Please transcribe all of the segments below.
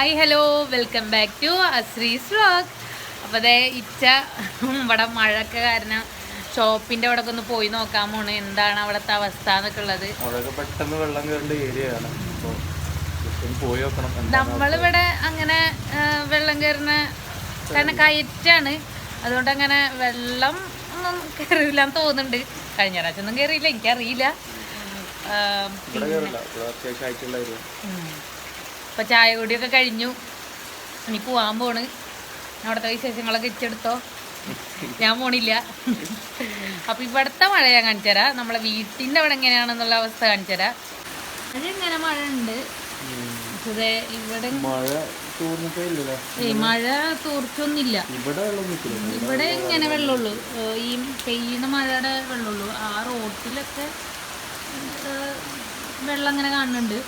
Hi hello welcome back to Ashree's vlog അപ്പോൾ അതേ ഇച്ച ഇവിടെ മഴയൊക്കെ കാരണം ഷോപ്പിന്റെ അവിടെ ഒന്ന് പോയി നോക്കാൻ പോണ്. എന്താണ് അവിടുത്തെ അവസ്ഥ എന്നൊക്കെ ഉള്ളത്. പെട്ടെന്ന് വെള്ളം കയറേണ്ട ഏരിയയാണ് നമ്മളിവിടെ അങ്ങനെ വെള്ളം കയറുന്ന കാരണം കയറ്റാണ്. അതുകൊണ്ട് അങ്ങനെ വെള്ളം ഒന്നും കയറില്ലാന്ന് തോന്നുന്നുണ്ട്. കഴിഞ്ഞ പ്രാവശ്യം ഒന്നും കയറിയില്ല എനിക്കറിയില്ല. ഇപ്പൊ ചായ കൂടിയൊക്കെ കഴിഞ്ഞു. ഇനി പോവാൻ പോണ്. അവിടുത്തെ വിശേഷങ്ങളൊക്കെ ഇച്ചെടുത്തോ? ഞാൻ പോണില്ല. അപ്പൊ ഇവിടുത്തെ മഴ ഞാൻ കാണിച്ചുതരാം നമ്മളെ വീട്ടിന്റെ അവിടെ എങ്ങനെയാണെന്നുള്ള അവസ്ഥ കാണിച്ചുതരാം അതെങ്ങനെ മഴ ഉണ്ട് പക്ഷേ ഇവിടെ മഴ തൂർച്ചൊന്നില്ല മഴ തോർച്ചൊന്നുമില്ല. ഇവിടെ ഇവിടെ ഇങ്ങനെ വെള്ളമുള്ളൂ. ഈ പെയ്യുന്ന മഴയുടെ വെള്ളമുള്ളൂ. ആ റോട്ടിലൊക്കെ വെള്ളം ഇങ്ങനെ കാണുന്നുണ്ട്.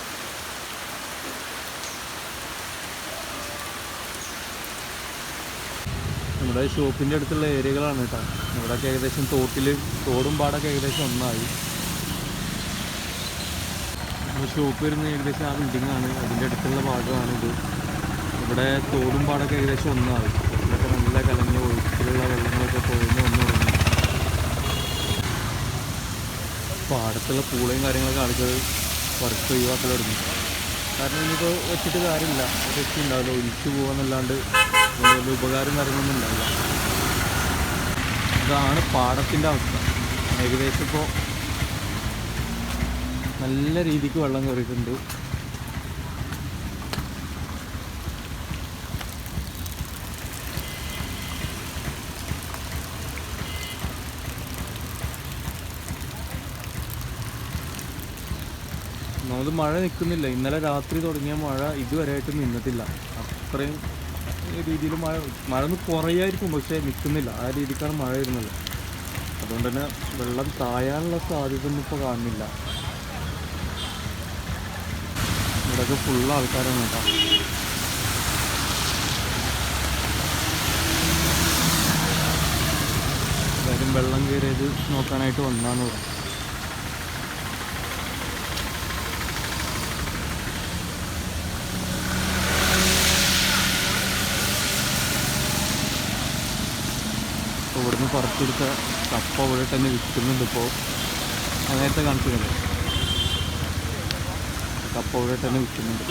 നമ്മുടെ ഷോപ്പിന്റെ അടുത്തുള്ള ഏരിയകളാണ് കേട്ടോ. ഇവിടെയൊക്കെ ഏകദേശം തോട്ടിൽ തോടും പാടൊക്കെ ഏകദേശം ഒന്നായി. ഷോപ്പ് വരുന്ന ഏകദേശം ആ ബിൽഡിംഗ് ആണ്. അതിന്റെ അടുത്തുള്ള ഭാഗമാണ് ഇത്. ഇവിടെ തോടും പാടൊക്കെ ഏകദേശം ഒന്നായി. ഇവിടെയൊക്കെ നല്ല കലങ്ങി ഒഴുക്കിലുള്ള വെള്ളങ്ങളൊക്കെ പോയിന്ന് വന്നു തുടങ്ങി. പാടത്തുള്ള പൂളയും കാര്യങ്ങളൊക്കെ ആളുകൾ വർക്ക് ഒഴിവാക്കൽ തുടങ്ങി. കാരണം ഇനിയിപ്പോൾ വെച്ചിട്ട് കാര്യമില്ല. വെച്ചിട്ടുണ്ടാവില്ല ഒഴിച്ചു ഒലിച്ചു വലിയ ഉപകാരം കാര്യങ്ങളൊന്നും ഉണ്ടാവില്ല. ഇതാണ് പാടത്തിന്റെ അവസ്ഥ. ഏകദേശം ഇപ്പോൾ നല്ല രീതിക്ക് വെള്ളം കയറിയിട്ടുണ്ട്. ഒന്നാമത് മഴ നിൽക്കുന്നില്ല ഇന്നലെ രാത്രി തുടങ്ങിയ മഴ ഇതുവരെയായിട്ട് നിന്നിട്ടില്ല. അത്രയും രീതിയിൽ മഴ മഴ ഒന്ന് കുറയായിരിക്കും പക്ഷേ നിൽക്കുന്നില്ല ആ രീതിക്കാണ് മഴ വരുന്നത്. അതുകൊണ്ട് തന്നെ വെള്ളം താഴാനുള്ള സാധ്യത ഒന്നും ഇപ്പോൾ കാണുന്നില്ല. ഇവിടെയൊക്കെ ഫുള്ള് ആൾക്കാരാണ് കേട്ടോ. എല്ലാവരും വെള്ളം കയറിയത് നോക്കാനായിട്ട് വന്നാന്ന് പറഞ്ഞു അപ്പോൾ ഇവിടുന്ന് പുറത്തെടുത്ത കപ്പ ഇവിടെ തന്നെ വിൽക്കുന്നുണ്ട് ഇപ്പോൾ നേരത്തെ കാണിച്ചിട്ടുണ്ട് കപ്പ ഇവിടെ തന്നെ വിൽക്കുന്നുണ്ട്.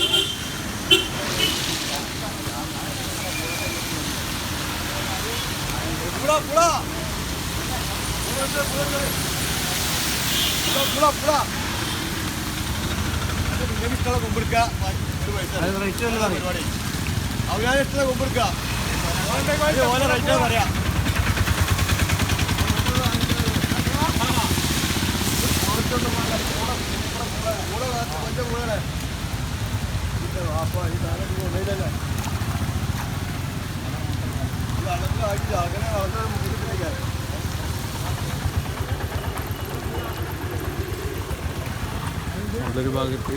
നല്ലൊരു ഭാഗത്ത്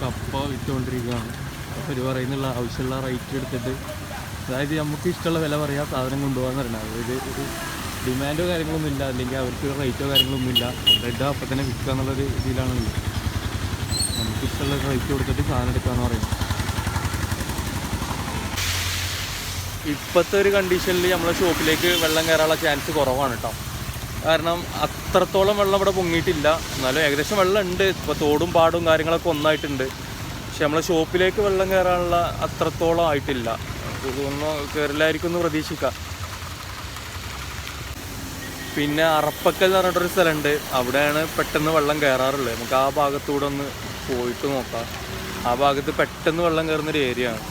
കപ്പ വിറ്റുകൊണ്ടിരിക്കുകയാണ്. അപ്പോൾ ഒരു പറയുന്നുള്ള ആവശ്യമുള്ള റേറ്റ് എടുത്തിട്ട്. അതായത് നമുക്ക് ഇഷ്ടമുള്ള വില പറയാം സാധനം കൊണ്ടുപോകാന്ന് പറയണം അതായത് ഒരു ഡിമാൻഡോ കാര്യങ്ങളൊന്നും ഇല്ല അല്ലെങ്കിൽ അവർക്ക് റേറ്റോ കാര്യങ്ങളൊന്നും ഇല്ല. റെഡ് അപ്പം തന്നെ വിൽക്കുക എന്നുള്ളൊരു ഇതിലാണല്ലോ ഇഷ്ടമുള്ള റേറ്റ് കൊടുത്തിട്ട് സാധനം എടുക്കാന്ന് പറയുന്നത് ഇപ്പോഴത്തെ ഒരു കണ്ടീഷനിൽ നമ്മളെ ഷോപ്പിലേക്ക് വെള്ളം കയറാനുള്ള ചാൻസ് കുറവാണ് കേട്ടോ കാരണം അത്രത്തോളം വെള്ളം ഇവിടെ പൊങ്ങിയിട്ടില്ല. എന്നാലും ഏകദേശം വെള്ളം ഉണ്ട് ഇപ്പോൾ തോടും പാടും കാര്യങ്ങളൊക്കെ ഒന്നായിട്ടുണ്ട്. പക്ഷെ നമ്മളെ ഷോപ്പിലേക്ക് വെള്ളം കയറാനുള്ള അത്രത്തോളം ആയിട്ടില്ല. ഇതൊന്നും കയറില്ലായിരിക്കും എന്ന് പ്രതീക്ഷിക്കാം. പിന്നെ അറപ്പക്കൽ എന്ന് പറഞ്ഞിട്ടൊരു സ്ഥലമുണ്ട്. അവിടെയാണ് പെട്ടെന്ന് വെള്ളം കയറാറുള്ളത് നമുക്ക് ആ ഭാഗത്തൂടെ ഒന്ന് പോയിട്ട് നോക്കാം. ആ ഭാഗത്ത് പെട്ടെന്ന് വെള്ളം കയറുന്നൊരു ഏരിയ ആണ്.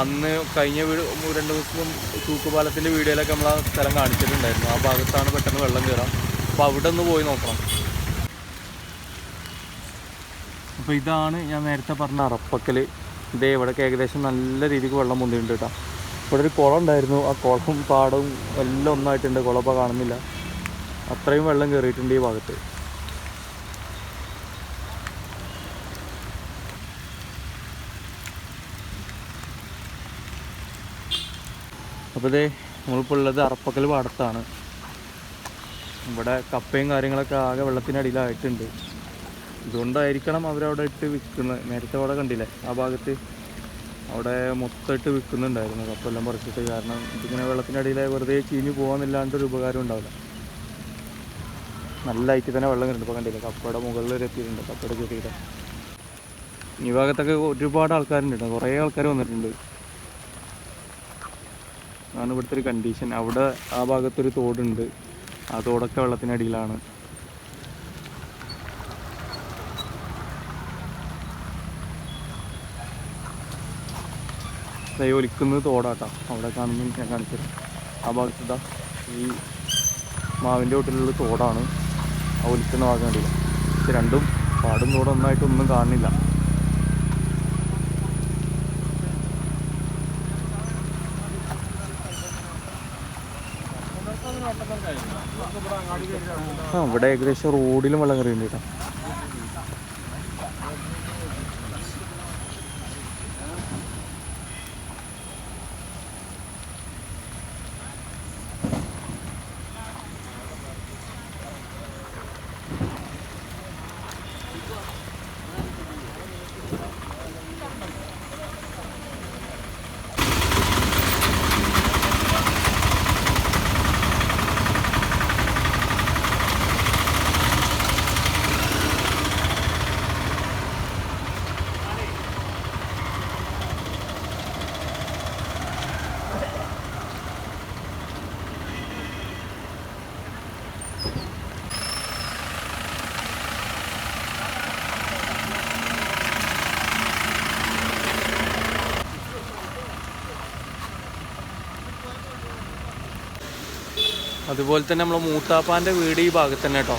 അന്ന് കഴിഞ്ഞ വീട് രണ്ട് ദിവസം തൂക്കുപാലത്തിന്റെ വീഡിയോയിലൊക്കെ നമ്മൾ ആ സ്ഥലം കാണിച്ചിട്ടുണ്ടായിരുന്നു. ആ ഭാഗത്താണ് പെട്ടെന്ന് വെള്ളം കയറാം. അപ്പോൾ അവിടെ ഒന്ന് പോയി നോക്കണം. അപ്പോൾ ഇതാണ് ഞാൻ നേരത്തെ പറഞ്ഞ അറപ്പക്കൽ ഇതേ ഇവിടെ ഏകദേശം നല്ല രീതിക്ക് വെള്ളം പൊന്തിയിട്ടുണ്ട് കേട്ടോ. ഇവിടെ ഒരു കുളം ഉണ്ടായിരുന്നു. ആ കുളവും പാടവും എല്ലാം ഒന്നായിട്ടുണ്ട്. കുളം ഇപ്പോൾ കാണുന്നില്ല. അത്രയും വെള്ളം കയറിയിട്ടുണ്ട് ഈ ഭാഗത്ത്. അപ്പോൾ ഇതേ അറപ്പക്കൽ പാടത്താണ്. ഇവിടെ കപ്പയും കാര്യങ്ങളൊക്കെ ആകെ വെള്ളത്തിനടിയിലായിട്ടുണ്ട്. ഇതുകൊണ്ടായിരിക്കണം അവരവിടെ ഇട്ട് വിൽക്കുന്നത്. നേരത്തെ അവിടെ കണ്ടില്ലേ? ആ ഭാഗത്ത് അവിടെ മൊത്തമായിട്ട് വിൽക്കുന്നുണ്ടായിരുന്നു. കപ്പെല്ലാം പറിച്ചിട്ട്. കാരണം ഇതിങ്ങനെ വെള്ളത്തിനടിയിലെ വെറുതെ ചീഞ്ഞു പോകാമെന്നില്ലാണ്ടൊരു ഉപകാരം ഉണ്ടാവില്ല. നല്ല ഐറ്റി തന്നെ വെള്ളം കിട്ടുന്നു ഇപ്പോൾ കണ്ടില്ല? കപ്പയുടെ മുകളിൽ വരെ എത്തിയിട്ടുണ്ട്. കപ്പയുടെ ചെടിയുടെ ഈ ഭാഗത്തൊക്കെ ഒരുപാട് ആൾക്കാരുണ്ട്. കുറേ ആൾക്കാർ വന്നിട്ടുണ്ട്. അതാണ് ഇവിടുത്തെ ഒരു കണ്ടീഷൻ അവിടെ ആ ഭാഗത്തൊരു തോടുണ്ട്. ആ തോടൊക്കെ വെള്ളത്തിനടിയിലാണ്. ഒലിക്കുന്നത് തോടാട്ടോ. അവിടെ കാണുന്നു ഞാൻ കാണിച്ചത് ആ ഭാഗത്തുതാ ഈ മാവിന്റെ വീട്ടിലുള്ള തോടാണ്. ആ ഒലിക്കുന്ന ഭാഗം പക്ഷെ രണ്ടും പാടും തോടൊന്നായിട്ടൊന്നും കാണുന്നില്ല. ഇവിടെ ഏകദേശം റോഡിലും വെള്ളം കയറിയിട്ടുണ്ട് കേട്ടോ. അതുപോലെ തന്നെ നമ്മളെ മൂത്താപ്പാന്റെ വീട് ഈ ഭാഗത്ത് തന്നെ കേട്ടോ.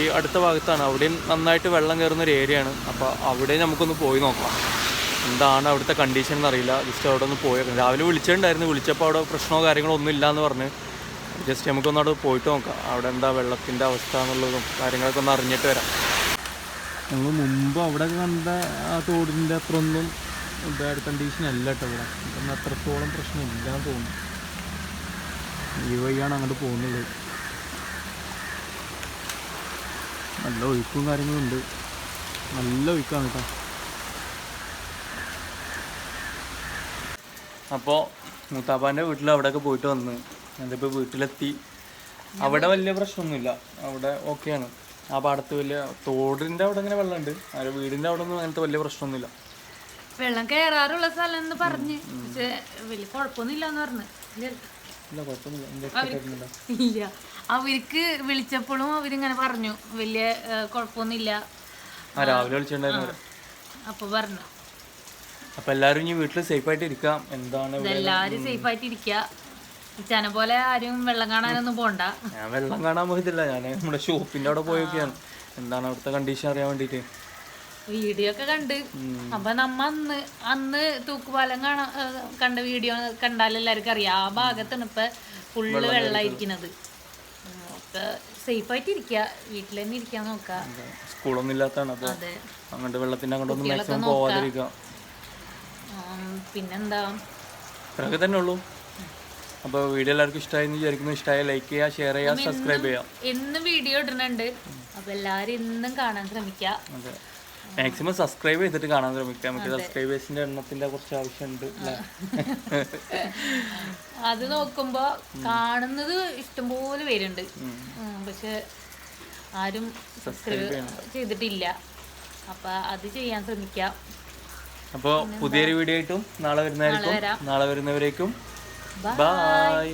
ഈ അടുത്ത ഭാഗത്താണ്. അവിടെയും നന്നായിട്ട് വെള്ളം കയറുന്ന ഒരു ഏരിയയാണ് അപ്പോൾ അവിടെ നമുക്കൊന്ന് പോയി നോക്കാം. എന്താണ് അവിടുത്തെ കണ്ടീഷൻ എന്നറിയില്ല ജസ്റ്റ് അവിടെ ഒന്ന് പോയി രാവിലെ വിളിച്ചിട്ടുണ്ടായിരുന്നു. വിളിച്ചപ്പോൾ അവിടെ പ്രശ്നമോ കാര്യങ്ങളോ ഒന്നും ഇല്ല എന്ന് പറഞ്ഞ് ജസ്റ്റ് നമുക്കൊന്ന് അവിടെ പോയിട്ട് നോക്കാം. അവിടെ എന്താ വെള്ളത്തിന്റെ അവസ്ഥ എന്നുള്ളതും കാര്യങ്ങളൊക്കെ ഒന്ന് അറിഞ്ഞിട്ട് വരാം. ഞങ്ങൾ മുമ്പ് അവിടെ കണ്ട ആ തോടിന്റെ ഒന്നും ബാഡ് കണ്ടീഷൻ അല്ല കേട്ടോ ഇവിടെ. അത്രത്തോളം പ്രശ്നമില്ല എന്ന് തോന്നുന്നു. ഈ വഴിയാണ് അങ്ങോട്ട് പോകുന്നത്. നല്ല ഒഴുക്കും കാര്യങ്ങളും ഉണ്ട്. നല്ല ഒഴുക്കാണ് കേട്ടോ. അപ്പോൾ മൂത്താപ്പാന്റെ വീട്ടിൽ അവിടെയൊക്കെ പോയിട്ട് വന്ന് അതിപ്പോൾ വീട്ടിലെത്തി. അവിടെ വലിയ പ്രശ്നമൊന്നുമില്ല. അവിടെ ഓക്കെയാണ്. ആ പാടത്ത് വലിയ തോടിന്റെ അവിടെ ഇങ്ങനെ വെള്ളമുണ്ട്. അവരുടെ വീടിന്റെ അവിടെ ഒന്നും അങ്ങനത്തെ വലിയ പ്രശ്നമൊന്നുമില്ല. വെള്ളം കയറാറുള്ള സ്ഥലം എന്ന് പറഞ്ഞ്. പക്ഷെ വലിയ കുഴപ്പമൊന്നുമില്ല എന്ന് പറഞ്ഞു ഇല്ല അവർക്ക് വിളിച്ചപ്പോഴും അവരിങ്ങനെ പറഞ്ഞു വലിയ കുഴപ്പമൊന്നുമില്ല. ആ രാവിലെ വിളിച്ചിട്ടുണ്ടായിരുന്നു. അപ്പൊ പറഞ്ഞു. അപ്പൊ എല്ലാവരും ഇനി വീട്ടിൽ സേഫ് ആയിട്ട് ഇരിക്കാം. എന്താണ് എല്ലാരും സേഫ് ആയിട്ട് ഇരിക്കുക ചന പോലെ ആരും വെള്ളം കാണാനൊന്നും പോണ്ട. ഞാൻ വെള്ളം കാണാൻ പോയിട്ടില്ല. ഞാൻ നമ്മുടെ ഷോപ്പിന്റെ അവിടെ പോയൊക്കെയാണ് എന്താണ് അവിടുത്തെ കണ്ടീഷൻ അറിയാൻ വേണ്ടിയിട്ട് വീഡിയോ ഒക്കെ കണ്ട് അപ്പൊ നമ്മ അന്ന് അന്ന് തൂക്കുപാലം കാണാ കണ്ട വീഡിയോ കണ്ടാൽ എല്ലാവർക്കും അറിയാം. ആ ഭാഗത്താണ് ഇപ്പൊ ഫുള്ള് വെള്ളമായിരിക്കുന്നത് ഒക്കെ സേഫ് ആയിട്ട് ഇരിക്കുക വീട്ടിൽ തന്നെ ഇരിക്കാൻ നോക്ക. സ്കൂളൊന്നും ഇല്ലാത്തതാണ്. അപ്പോൾ അതെ. അങ്ങോട്ട് വെള്ളത്തിന്റെ അങ്ങോട്ടൊന്നും മാക്സിമം പോവാതിരിക്കുക പിന്നെന്താ? ഇത്രയൊക്കെ തന്നെ ഉള്ളൂ. അപ്പോൾ വീഡിയോ എല്ലാവർക്കും ഇഷ്ടമായി എന്ന് വിചാരിക്കുന്നു. ഇഷ്ടമായ ലൈക്ക് ചെയ്യുക ഷെയർ ചെയ്യുക സബ്സ്ക്രൈബ് ചെയ്യുക. എന്നും വീഡിയോ ഇടുന്നുണ്ട്. അപ്പൊ എല്ലാരും ഇന്നും കാണാൻ ശ്രമിക്ക. അതെ. മാക്സിമം സബ്സ്ക്രൈബ് ചെയ്തിട്ട് കാണാൻ ശ്രമിക്കുക നമുക്ക് സബ്സ്ക്രൈബേഴ്സിന്റെ എണ്ണത്തിന്റെ കുറച്ച് ആവശ്യമുണ്ട് അത് നോക്കുമ്പോ കാണുന്നത് ഇഷ്ടംപോലെ പേരുണ്ട്. പക്ഷെ ആരും സബ്സ്ക്രൈബ് ചെയ്തിട്ടില്ല. അപ്പൊ അത് ചെയ്യാൻ ശ്രമിക്കാം. അപ്പോൾ പുതിയൊരു വീഡിയോ ആയിട്ടും നാളെ വരുന്നതായിരിക്കും. നാളെ വരുന്നവരേക്കും ബൈ